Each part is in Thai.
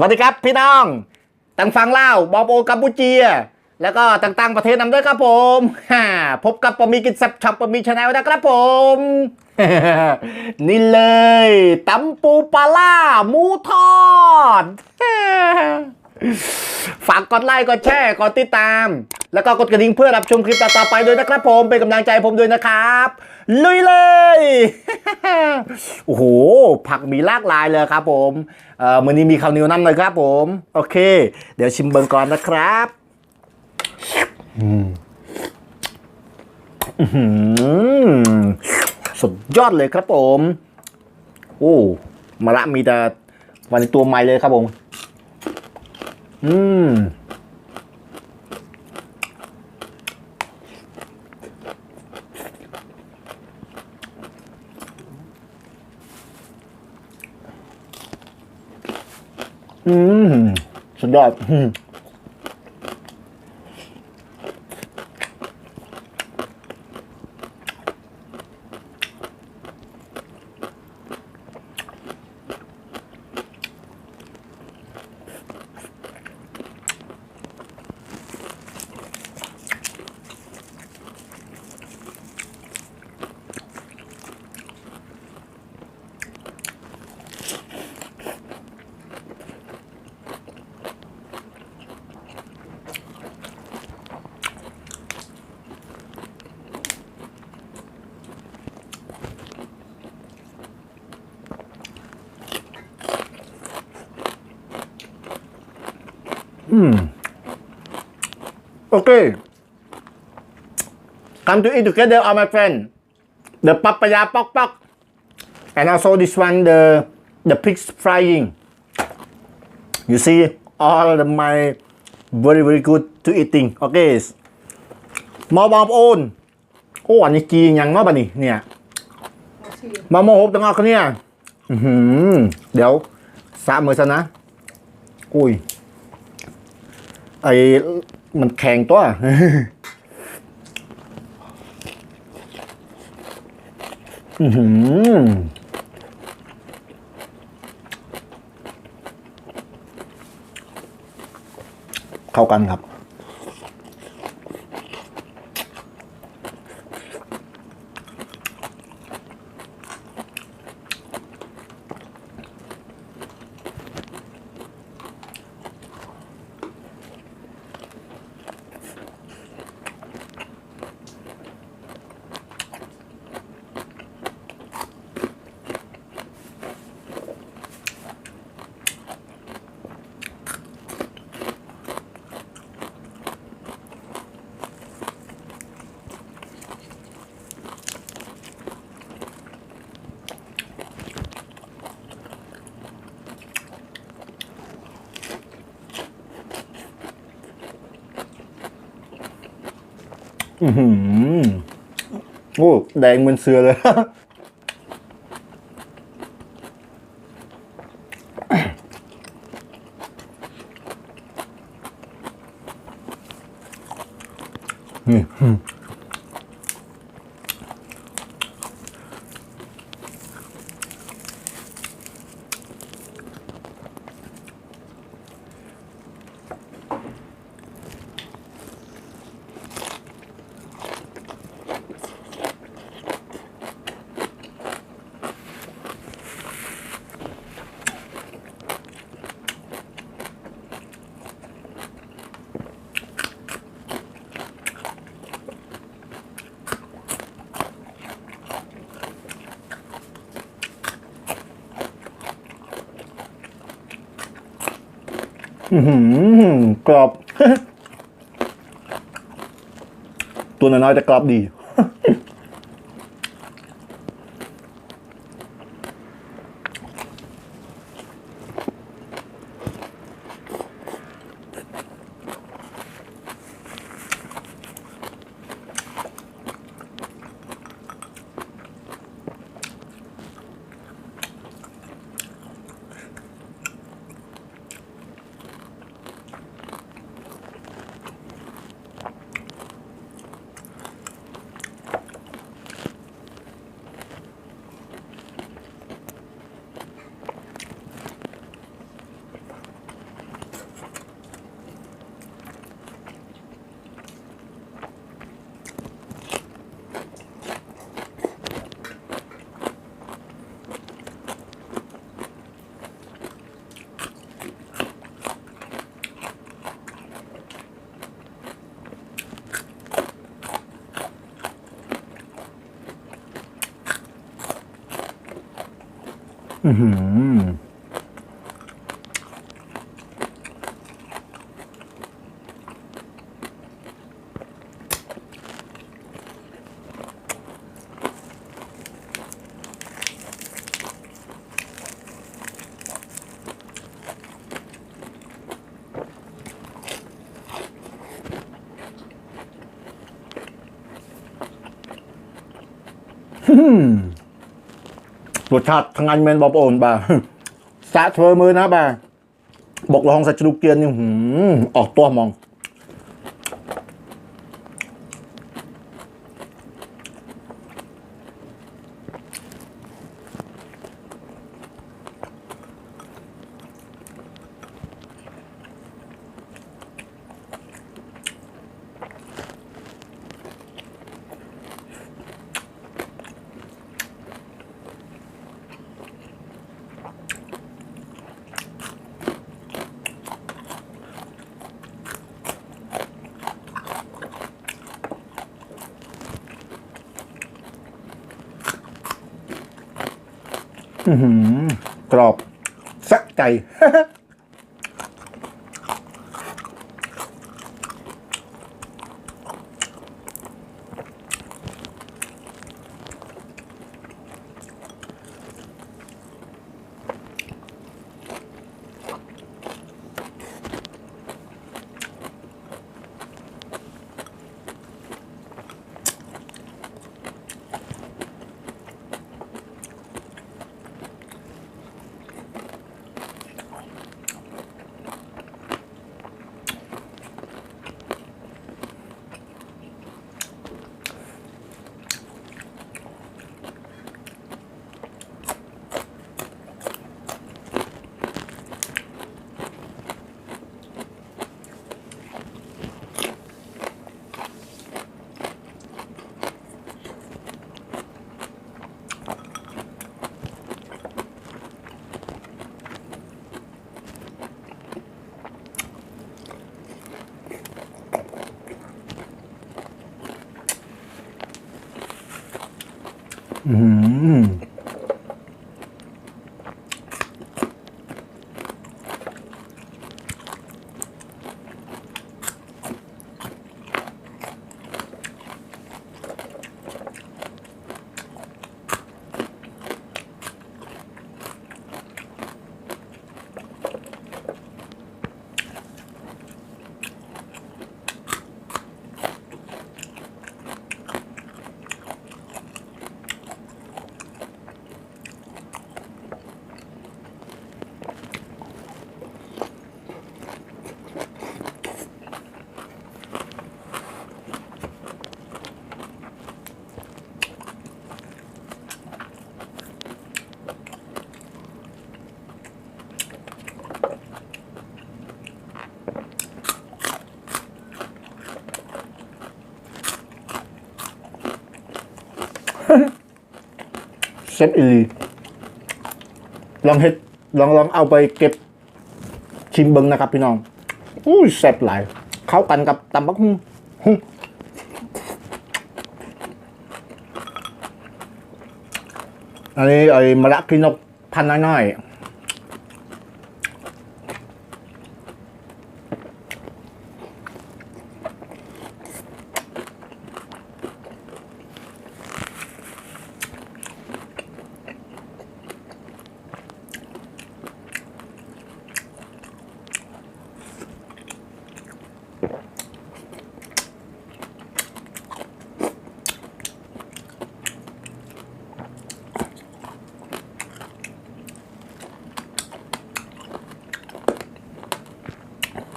วัสดีครับพี่น้องตังฟังเล่าบอบโอกัมพูเจีย แล้วก็ต่างๆประเทศนำด้วยครับผมฮ่าพบกับปมีกินแซับช็อปมีชาแนลนะครับผม นี่เลยตำปูปลาล่าหมูทอด ฝากกดไลค์ กดแชร์ กดติดตาม แล้วก็กดกระดิ่งเพื่อรับชมคลิปต่อๆไปด้วยนะครับผม เป็นกำลังใจผมด้วยนะครับ ลุยเลย โอ้โห ผักมีหลากหลายเลยครับผมเอ่อมือนี้มีข้าวเหนียวน้ำหน่อยครับผม โอเค เดี๋ยวชิมเบิงก่อนนะครับอือหือสุดยอดเลยครับผม โอ้มะระมีแต่วันนี้ตัวใหม่เลยครับผม อืมอืมสุดยอด อืมอืมโอเค come to eat together all my friend the papaya pok pok and also this one the the pigs frying you see all the my very very good to eating โอเคมอบอมโอนโอ้อันนี้กียังเนาะบัดนี้เนี่ย มาโมโหตังเอาคนเนี่ยเดี๋ยวสามมือซะนะ อุ้ย ไอ้มันแข็งตัวอือหือเข้ากันครับ อือหือโอ้แดงเหมือนเสือเลย กรอบ ตัวน้อยๆแต่กรอบดี อื้อหือ รสชาติทางอันเมนบอบโอนบ่าสะเทอมือนะบ่าบอกลองสัจจุเกียนนี่หืมออกตัวมอง กรอบสักใจ ซฟอีลีลองเฮ็ดลองลองเอาไปเก็บชิมเบิงนะครับ พี่น้องอุ้ยแซ่บหลาย เข้ากันกับตำบักหุ่งอันนี้ไอ้มะระกินกพันน้อยๆ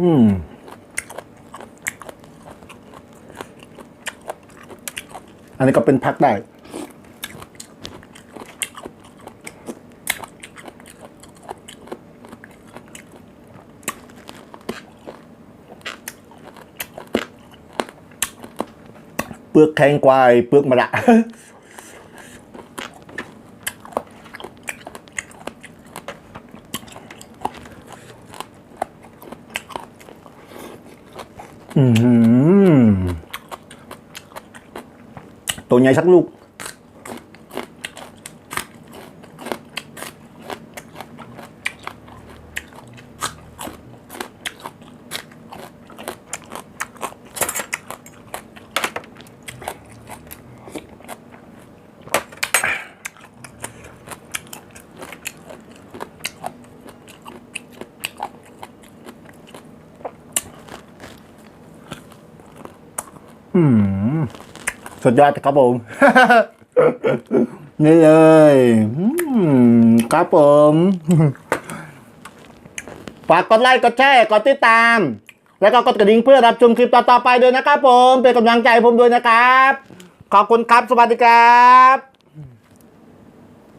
อืมอันนี้ก็เป็นพักได้ เปลือกแข็งกวาไอ้เปลือกมะระ ตัวใหญ่สักลูก สุดยอดครับผม นี่เลยครับผมฝากกดไลค์กดแชร์กดติดตาม แล้วก็กดกระดิ่งเพื่อรับชมคลิปต่อๆไปด้วยนะครับผม เป็นกำลังใจผมด้วยนะครับ ขอบคุณครับ สวัสดีครับ